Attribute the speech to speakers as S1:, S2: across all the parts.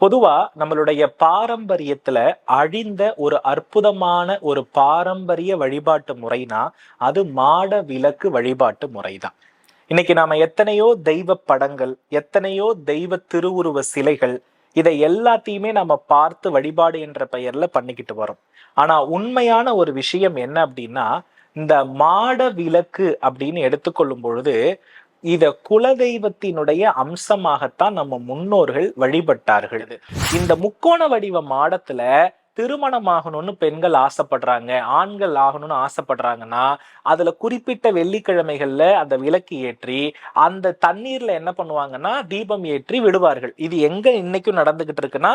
S1: பொதுவா நம்மளுடைய பாரம்பரியத்துல அழிந்த ஒரு அற்புதமான ஒரு பாரம்பரிய வழிபாட்டு முறைனா அது மாட விளக்கு வழிபாட்டு முறைதான். இன்னைக்கு நாம எத்தனையோ தெய்வ படங்கள் எத்தனையோ தெய்வ திருவுருவ சிலைகள் இதை எல்லாத்தையுமே நம்ம பார்த்து வழிபாடு என்ற பெயர்ல பண்ணிக்கிட்டு வரோம் ஆனா உண்மையான ஒரு விஷயம் என்ன அப்படின்னா இந்த மாட விளக்கு அப்படின்னு எடுத்துக்கொள்ளும் பொழுது இத குலதெய்வத்தினுடைய அம்சமாகத்தான் நம்ம முன்னோர்கள் வழிபட்டார்கள். இந்த முக்கோண வடிவ மாடத்துல திருமணம் ஆகணும்னு பெண்கள் ஆசைப்படுறாங்க ஆண்கள் ஆகணும்னு ஆசைப்படுறாங்கன்னா அதுல குறிப்பிட்ட வெள்ளிக்கிழமைகள்ல அந்த விளக்கு ஏற்றி அந்த தண்ணீர்ல என்ன பண்ணுவாங்கன்னா தீபம் ஏற்றி விடுவார்கள். இது எங்க இன்னைக்கும் நடந்துகிட்டு இருக்குன்னா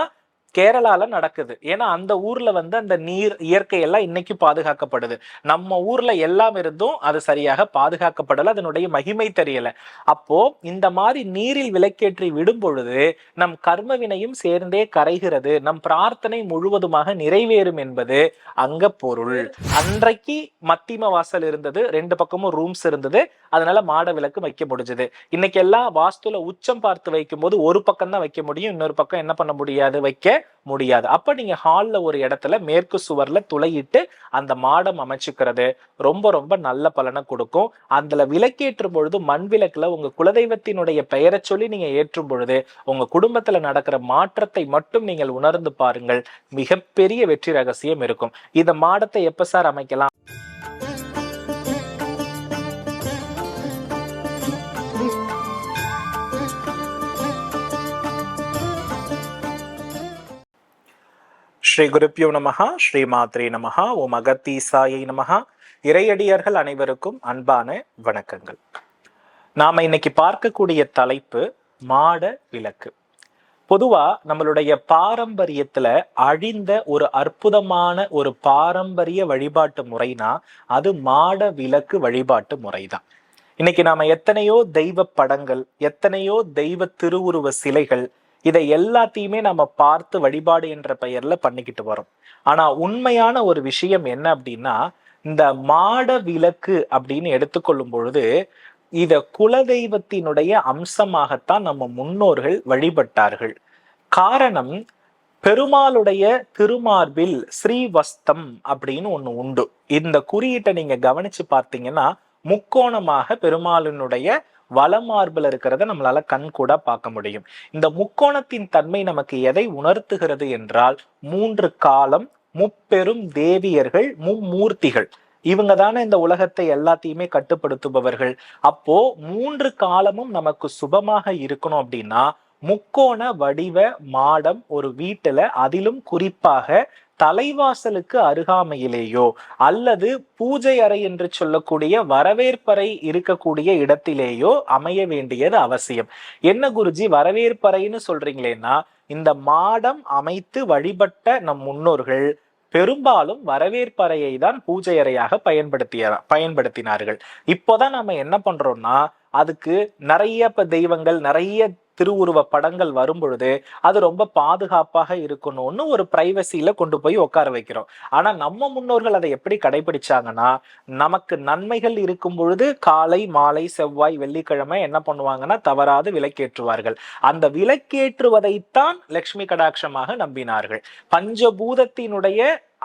S1: கேரளால நடக்குது. ஏன்னா அந்த ஊர்ல வந்து அந்த நீர் இயற்கை எல்லாம் இன்னைக்கு பாதுகாக்கப்படுது. நம்ம ஊர்ல எல்லாம் இருந்தும் அது சரியாக பாதுகாக்கப்படல அதனுடைய மகிமை தெரியல. அப்போ இந்த மாதிரி நீரில் விளக்கேற்றி விடும் பொழுது நம் கர்ம வினையும் சேர்ந்தே கரைகிறது. நம் பிரார்த்தனை முழுவதுமாக நிறைவேறும் என்பது அங்க பொருள். அன்றைக்கு மத்திம வாசல் இருந்தது ரெண்டு பக்கமும் ரூம்ஸ் இருந்தது. அதனால மாட விளக்கு வைக்க முடிஞ்சது. இன்னைக்கு எல்லாம் வாஸ்துல உச்சம் பார்த்து வைக்கும் போது ஒரு பக்கம் தான் வைக்க முடியும். இன்னொரு பக்கம் என்ன பண்ண முடியாது? வைக்க முடியாது. அப்ப நீங்க ஹால்ல ஒரு இடத்துல மேற்கு சுவர்ல துளையிட்டு அந்த மாடம் அமைச்சுக்கிறது ரொம்ப ரொம்ப நல்ல பலனை கொடுக்கும். அதுல விளக்கேற்றும் பொழுது மண் விளக்குல உங்க குலதெய்வத்தினுடைய பெயரை சொல்லி நீங்க ஏற்றும் பொழுது உங்க குடும்பத்துல நடக்கிற மாற்றத்தை மட்டும் நீங்கள் உணர்ந்து பாருங்கள். மிகப்பெரிய வெற்றி ரகசியம் இருக்கும். இந்த மாடத்தை எப்ப சார் அமைக்கலாம்? ஸ்ரீ குருப்பியோ நமகா ஸ்ரீ மாத்ரே நமகா ஓ அகத்தீசாயை நமகா இறையடியர்கள் அனைவருக்கும் அன்பான வணக்கங்கள். நாம இன்னைக்கு பார்க்கக்கூடிய தலைப்பு மாட விளக்கு. பொதுவா நம்மளுடைய பாரம்பரியத்துல அழிந்த ஒரு அற்புதமான ஒரு பாரம்பரிய வழிபாட்டு முறைனா அது மாட விளக்கு வழிபாட்டு முறைதான். இன்னைக்கு நாம எத்தனையோ தெய்வ படங்கள் எத்தனையோ தெய்வ திருவுருவ சிலைகள் இதை எல்லாத்தையுமே நம்ம பார்த்து வழிபாடு என்ற பெயர்ல பண்ணிக்கிட்டு வரோம். ஆனா உண்மையான ஒரு விஷயம் என்ன அப்படின்னா இந்த மாட விளக்கு அப்படின்னு எடுத்துக்கொள்ளும் பொழுது இத குலதெய்வத்தினுடைய அம்சமாகத்தான் நம்ம முன்னோர்கள் வழிபட்டார்கள். காரணம் பெருமாளுடைய திருமார்பில் ஸ்ரீவஸ்தம் அப்படின்னு ஒண்ணு உண்டு. இந்த குறியீட்டை நீங்க கவனிச்சு பார்த்தீங்கன்னா முக்கோணமாக பெருமாளினுடைய வலமார்பில் இருக்கிறத நம்மளால கண் கூட பார்க்க முடியும். இந்த முக்கோணத்தின் தன்மை நமக்கு எதை உணர்த்துகிறது என்றால் மூன்று காலம் முப்பெரும் தேவியர்கள் மும்மூர்த்திகள். இவங்க தானே இந்த உலகத்தை எல்லாத்தையுமே கட்டுப்படுத்துபவர்கள். அப்போ மூன்று காலமும் நமக்கு சுபமாக இருக்கணும் அப்படின்னா முக்கோண வடிவ மாடம் ஒரு வீட்டுல அதிலும் குறிப்பாக தலைவாசலுக்கு அருகாமையிலேயோ அல்லது பூஜை அறை என்று சொல்லக்கூடிய வரவேற்பறை இருக்கக்கூடிய இடத்திலேயோ அமைய வேண்டியது அவசியம். என்ன குருஜி வரவேற்பறைன்னு சொல்றீங்களேன்னா இந்த மாடம் அமைத்து வழிபட்ட நம் முன்னோர்கள் பெரும்பாலும் வரவேற்பறையை தான் பூஜை அறையாக பயன்படுத்திய பயன்படுத்தினார்கள். இப்போதான் நம்ம என்ன பண்றோம்னா அதுக்கு நிறைய இப்போ தெய்வங்கள் நிறைய திருவுருவ படங்கள் வரும் பொழுது அது ரொம்ப பாதுகாப்பாக இருக்கணும்னு ஒரு பிரைவசியில கொண்டு போய் உட்கார வைக்கிறோம். ஆனா நம்ம முன்னோர்கள் அதை எப்படி கடைபிடிச்சாங்கன்னா நமக்கு நன்மைகள் இருக்கும் பொழுது காலை மாலை செவ்வாய் வெள்ளிக்கிழமை என்ன பண்ணுவாங்கன்னா தவறாது விலக்கேற்றுவார்கள் அந்த விலக்கேற்றுவதைத்தான் லக்ஷ்மி கடாட்சமாக நம்பினார்கள். பஞ்சபூதத்தினுடைய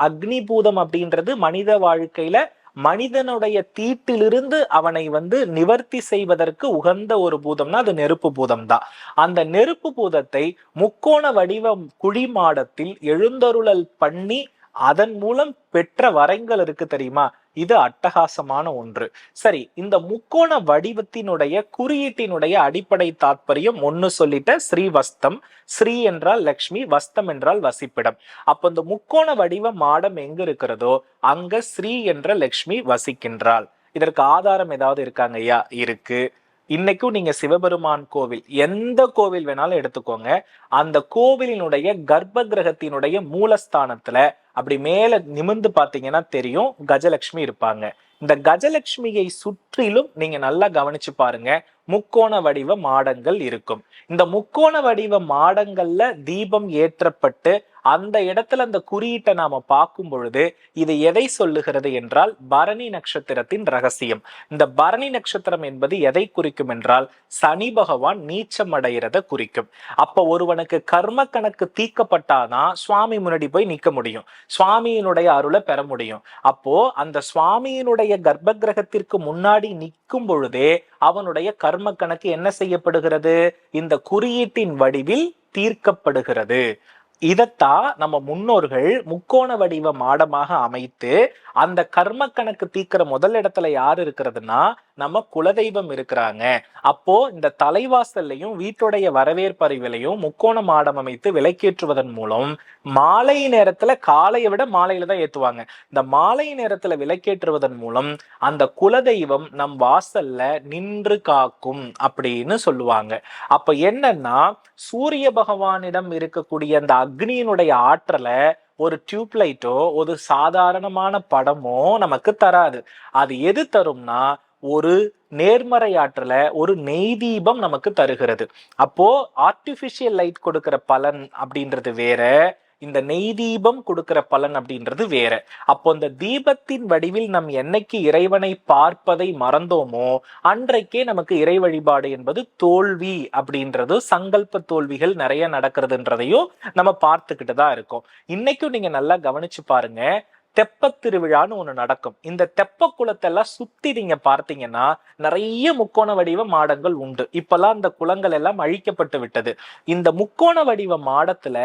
S1: அக்னி பூதம் அப்படின்றது மனித வாழ்க்கையில மனிதனுடைய தீட்டிலிருந்து அவனை வந்து நிவர்த்தி செய்வதற்கு உகந்த ஒரு பூதம்னா அது நெருப்பு பூதம் தான் அந்த நெருப்பு பூதத்தை முக்கோண வடிவ குழி மாடத்தில் எழுந்தருளல் பண்ணி அதன் மூலம் பெற்ற வரைங்கள் இருக்கு தெரியுமா? இது அட்டகாசமான ஒன்று. சரி இந்த முக்கோண வடிவத்தினுடைய குறியீட்டினுடைய அடிப்படை தாற்பயம் ஒன்னு சொல்லிட்ட ஸ்ரீவஸ்தம் ஸ்ரீ என்றால் லக்ஷ்மி வஸ்தம் என்றால் வசிப்பிடம். அப்ப இந்த முக்கோண வடிவ மாடம் எங்க இருக்கிறதோ அங்க ஸ்ரீ என்ற லக்ஷ்மி வசிக்கின்றாள். இதற்கு ஆதாரம் ஏதாவது இருக்காங்க ஐயா? இருக்கு. இன்னைக்கும் நீங்க சிவபெருமான் கோவில் எந்த கோவில் வேணாலும் எடுத்துக்கோங்க. அந்த கோவிலினுடைய கர்ப்ப கிரகத்தினுடைய மூலஸ்தானத்துல அப்படி மேல நிமிர்ந்து பாத்தீங்கன்னா தெரியும் கஜலட்சுமி இருப்பாங்க. இந்த கஜலட்சுமியை சுற்றிலும் நீங்க நல்லா கவனிச்சு பாருங்க முக்கோண வடிவ மாடங்கள் இருக்கும். இந்த முக்கோண வடிவ மாடங்கள்ல தீபம் ஏற்றப்பட்டு அந்த இடத்துல அந்த குறியீட்டை நாம பார்க்கும் பொழுது இது எதை சொல்லுகிறது என்றால் பரணி நட்சத்திரத்தின் ரகசியம். இந்த பரணி நட்சத்திரம் என்பது எதை குறிக்கும் என்றால் சனி பகவான் நீச்சம் அடைகிறத குறிக்கும். அப்ப ஒருவனுக்கு கர்ம கணக்கு தீக்கப்பட்டாதான் சுவாமி முன்னாடி போய் நிக்க முடியும். சுவாமியினுடைய அருளை பெற முடியும். அப்போ அந்த சுவாமியினுடைய கர்ப்ப கிரகத்திற்கு முன்னாடி நிற்கும் பொழுதே அவனுடைய கர்ம கணக்கு என்ன செய்யப்படுகிறது? இந்த குறியீட்டின் வடிவில் தீர்க்கப்படுகிறது. இதைத்தான் நம்ம முன்னோர்கள் முக்கோண வடிவ மாடமாக அமைத்து அந்த கர்ம கணக்கு தீக்கிற முதல் இடத்துல யார் இருக்கிறதுனா நம்ம குலதெய்வம் இருக்கிறாங்க. அப்போ இந்த தலைவாசல்லையும் வீட்டுடைய வரவேற்பறிவிலையும் முக்கோண மாடம் அமைத்து விளக்கேற்றுவதன் மூலம் மாலை நேரத்துல காலையை விட மாலையில தான் ஏத்துவாங்க. இந்த மாலை நேரத்துல விளக்கேற்றுவதன் மூலம் அந்த குலதெய்வம் நம் வாசல்ல நின்று காக்கும் அப்படின்னு சொல்லுவாங்க. அப்ப என்னன்னா சூரிய பகவானிடம் இருக்கக்கூடிய அந்த அக்னியினுடைய ஆற்றலை ஒரு டியூப்லைட்டோ ஒரு சாதாரணமான படமோ நமக்கு தராது. அது எது தரும்னா ஒரு நேர்மறை ஆற்றல ஒரு நெய் தீபம் நமக்கு தருகிறது. அப்போ ஆர்டிஃபிஷியல் லைட் கொடுக்கிற பலன் அப்படின்றது வேற இந்த நெய் தீபம் கொடுக்கிற பலன் அப்படின்றது வேற. அப்போ இந்த தீபத்தின் வடிவில் நம் என்னைக்கு இறைவனை பார்ப்பதை மறந்தோமோ அன்றைக்கே நமக்கு இறை வழிபாடு என்பது தோல்வி அப்படின்றது சங்கல்ப தோல்விகள் நிறைய நடக்கிறதுன்றதையும் நம்ம பார்த்துக்கிட்டு தான் இருக்கோம். இன்னைக்கும் நீங்க நல்லா கவனிச்சு பாருங்க தெப்பத்திருவிழான்னு ஒன்று நடக்கும். இந்த தெப்ப குளத்தெல்லாம் சுத்தி நீங்க பார்த்தீங்கன்னா நிறைய முக்கோண வடிவ மாடங்கள் உண்டு. இப்பெல்லாம் அந்த குளங்கள் எல்லாம் அழிக்கப்பட்டு விட்டது. இந்த முக்கோண வடிவ மாடத்துல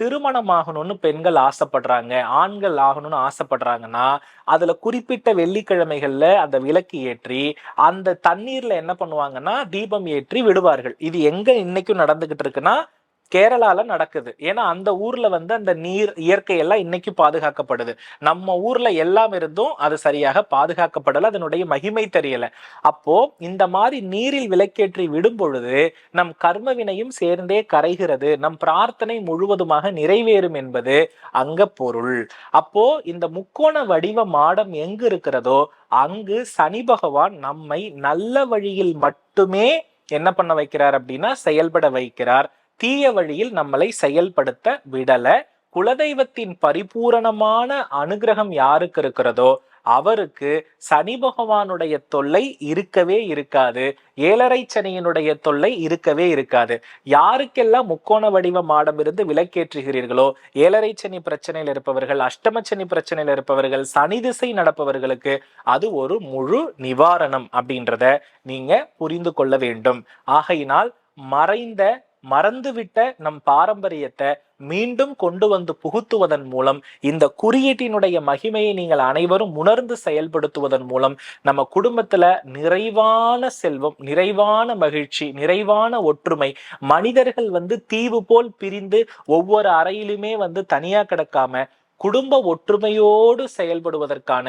S1: திருமணம் ஆகணும்னு பெண்கள் ஆசைப்படுறாங்க ஆண்கள் ஆகணும்னு ஆசைப்படுறாங்கன்னா அதுல குறிப்பிட்ட வெள்ளிக்கிழமைகள்ல அந்த விளக்கு ஏற்றி அந்த தண்ணீர்ல என்ன பண்ணுவாங்கன்னா தீபம் ஏற்றி விடுவார்கள். இது எங்க இன்னைக்கும் நடந்துகிட்டு இருக்குன்னா கேரளால நடக்குது. ஏன்னா அந்த ஊர்ல வந்து அந்த நீர் இயற்கை எல்லாம் இன்னைக்கு பாதுகாக்கப்படுது. நம்ம ஊர்ல எல்லாம் இருந்தும் அது சரியாக பாதுகாக்கப்படல அதனுடைய மகிமை தெரியல. அப்போ இந்த மாதிரி நீரில் விளக்கேற்றி விடும் பொழுது நம் கர்ம வினையும் சேர்ந்தே கரைகிறது. நம் பிரார்த்தனை முழுவதுமாக நிறைவேறும் என்பது அங்க பொருள். அப்போ இந்த முக்கோண வடிவ மாடம் எங்கு இருக்கிறதோ அங்கு சனி பகவான் நம்மை நல்ல வழியில் மட்டுமே என்ன பண்ண வைக்கிறார் அப்படின்னா செயல்பட வைக்கிறார். தீய வழியில் நம்மளை செயல்படுத்த விடல. குலதெய்வத்தின் பரிபூரணமான அனுகிரகம் யாருக்கு இருக்கிறதோ அவருக்கு சனி பகவானுடைய தொல்லை இருக்கவே இருக்காது. ஏழரை சனியினுடைய தொல்லை இருக்கவே இருக்காது. யாருக்கெல்லாம் முக்கோண வடிவ மாடம் இருந்து விலக்கேற்றுகிறீர்களோ ஏழரை சனி பிரச்சனையில் இருப்பவர்கள் அஷ்டமச்சனி சனி பிரச்சனையில் இருப்பவர்கள் சனி திசை நடப்பவர்களுக்கு அது ஒரு முழு நிவாரணம் அப்படின்றத நீங்க புரிந்து கொள்ள வேண்டும். ஆகையினால் மறைந்த மறந்துவிட்ட நம் பாரம்பரியத்தை மீண்டும் கொண்டு வந்து புகுத்துவதன் மூலம் இந்த குறியீட்டினுடைய மகிமையை நீங்கள் அனைவரும் உணர்ந்து செயல்படுத்துவதன் மூலம் நம்ம குடும்பத்துல நிறைவான செல்வம் நிறைவான மகிழ்ச்சி நிறைவான ஒற்றுமை மனிதர்கள் வந்து தீவு போல் பிரிந்து ஒவ்வொரு அறையிலுமே வந்து தனியா கிடக்காம குடும்ப ஒற்றுமையோடு செயல்படுவதற்கான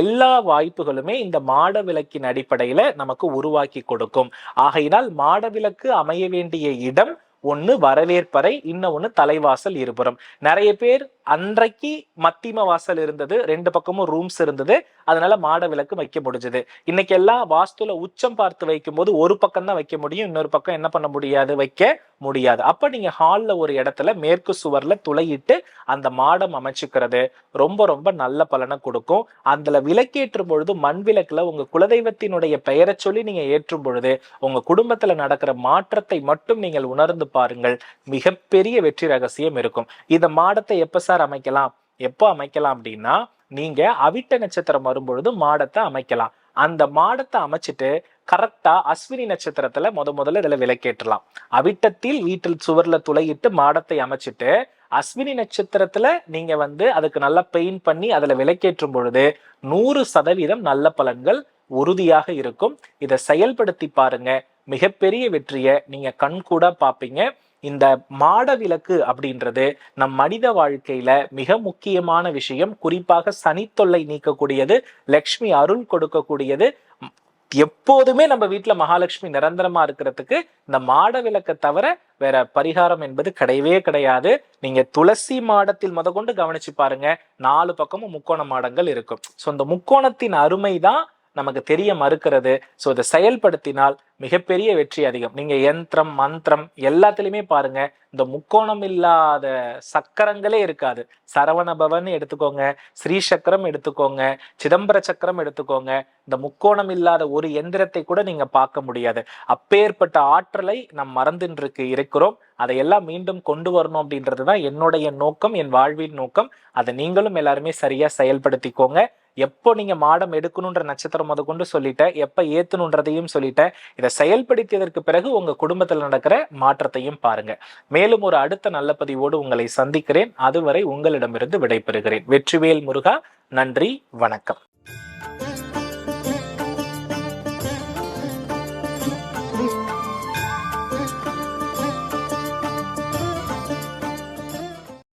S1: எல்லா வாய்ப்புகளுமே இந்த மாட விளக்கின் அடிப்படையில நமக்கு உருவாக்கி கொடுக்கும். ஆகையினால் மாட விளக்கு அமைய வேண்டிய இடம் ஒன்று வரவேற்பறை இன்னொன்னு தலைவாசல் இருபுறம். நிறைய பேர் அன்றைக்கு மத்திம வாசல் இருந்தது ரெண்டு பக்கமும் ரூம்ஸ் இருந்தது அதனால மாட விளக்கு வைக்க முடிஞ்சது. இன்னைக்கு எல்லாம் வாஸ்துல உச்சம் பார்த்து வைக்கும் போது ஒரு பக்கம் தான் வைக்க முடியும் இன்னொரு பக்கம் என்ன பண்ண முடியாது வைக்க முடியாது. அப்ப நீங்க ஹால்ல ஒரு இடத்துல மேற்கு சுவர்ல துளையிட்டு அந்த மாடம் அமைச்சுக்கிறது ரொம்ப ரொம்ப நல்ல பலனை கொடுக்கும். அதுல விளக்கேற்றும் பொழுது மண் விளக்குல உங்க குலதெய்வத்தினுடைய பெயரை சொல்லி நீங்க ஏற்றும் பொழுது உங்க குடும்பத்துல நடக்கிற மாற்றத்தை மட்டும் நீங்கள் உணர்ந்து பாருங்கள். மிகப்பெரிய வெற்றி ரகசியம் இருக்கும். இந்த மாடத்தை எப்ப சார் அமைக்கலாம். எப்போ அமைக்கலாம் அப்படின்னா நீங்க அவிட்ட நட்சத்திரம் வரும்பொழுது மாடத்தை அமைக்கலாம். அந்த மாடத்தை அமைச்சிட்டு கரெக்டா அஸ்வினி நட்சத்திரத்துல முத முதல்ல இதுல விளக்கேற்றலாம். அவிட்டத்தில் வீட்டில் சுவர்ல துளையிட்டு மாடத்தை அமைச்சிட்டு அஸ்வினி நட்சத்திரத்துல நீங்க வந்து அதுக்கு நல்லா பெயிண்ட் பண்ணி அதுல விலக்கேற்றும் பொழுது நூறு சதவீதம் நல்ல பலன்கள் உறுதியாக இருக்கும். இதை செயல்படுத்தி பாருங்க. மிகப்பெரிய வெற்றியை நீங்க கண்கூட பாப்பீங்க இந்த மாட விளக்கு அப்படின்றது நம் மனித வாழ்க்கையில மிக முக்கியமான விஷயம். குறிப்பாக சனித்தொல்லை நீக்கக்கூடியது லக்ஷ்மி அருள் கொடுக்கக்கூடியது. எப்போதுமே நம்ம வீட்டுல மகாலட்சுமி நிரந்தரமா இருக்கிறதுக்கு இந்த மாட விளக்கை தவிர வேற பரிகாரம் என்பது கிடையவே கிடையாது. நீங்க துளசி மாடத்தில் முத கொண்டு கவனிச்சு பாருங்க. நாலு பக்கமும் முக்கோண மாடங்கள் இருக்கும். ஸோ இந்த முக்கோணத்தின் அருமை தான் நமக்கு தெரிய மறுக்கிறது. ஸோ இதை செயல்படுத்தினால் மிகப்பெரிய வெற்றி அதிகம். நீங்கள் யந்திரம் மந்திரம் எல்லாத்துலேயுமே பாருங்க. இந்த முக்கோணம் இல்லாத சக்கரங்களே இருக்காது. சரவண பவன் எடுத்துக்கோங்க ஸ்ரீ சக்கரம் எடுத்துக்கோங்க சிதம்பர சக்கரம் எடுத்துக்கோங்க. இந்த முக்கோணம் இல்லாத ஒரு எந்திரத்தை கூட நீங்கள் பார்க்க முடியாது. அப்பேற்பட்ட ஆற்றலை நம் மறந்துன்றிருக்கு இருக்கிறோம். அதையெல்லாம் மீண்டும் கொண்டு வரணும் அப்படின்றது தான் என்னுடைய நோக்கம் என் வாழ்வின் நோக்கம். அதை நீங்களும் எல்லாருமே சரியாக செயல்படுத்திக்கோங்க. எப்போ நீங்க மாடம் எடுக்கணுன்ற நட்சத்திரம் முத கொண்டு சொல்லிட்டேன் எப்ப ஏத்தணுன்றதையும் சொல்லிட்டேன் இதை செயல்படுத்தியதற்கு பிறகு உங்க குடும்பத்தில் நடக்கிற மாற்றத்தையும் பாருங்க. மேலும் ஒரு அடுத்த நல்ல பதிவோடு உங்களை சந்திக்கிறேன். அதுவரை உங்களிடமிருந்து விடைபெறுகிறேன். வெற்றிவேல் முருகா நன்றி வணக்கம்.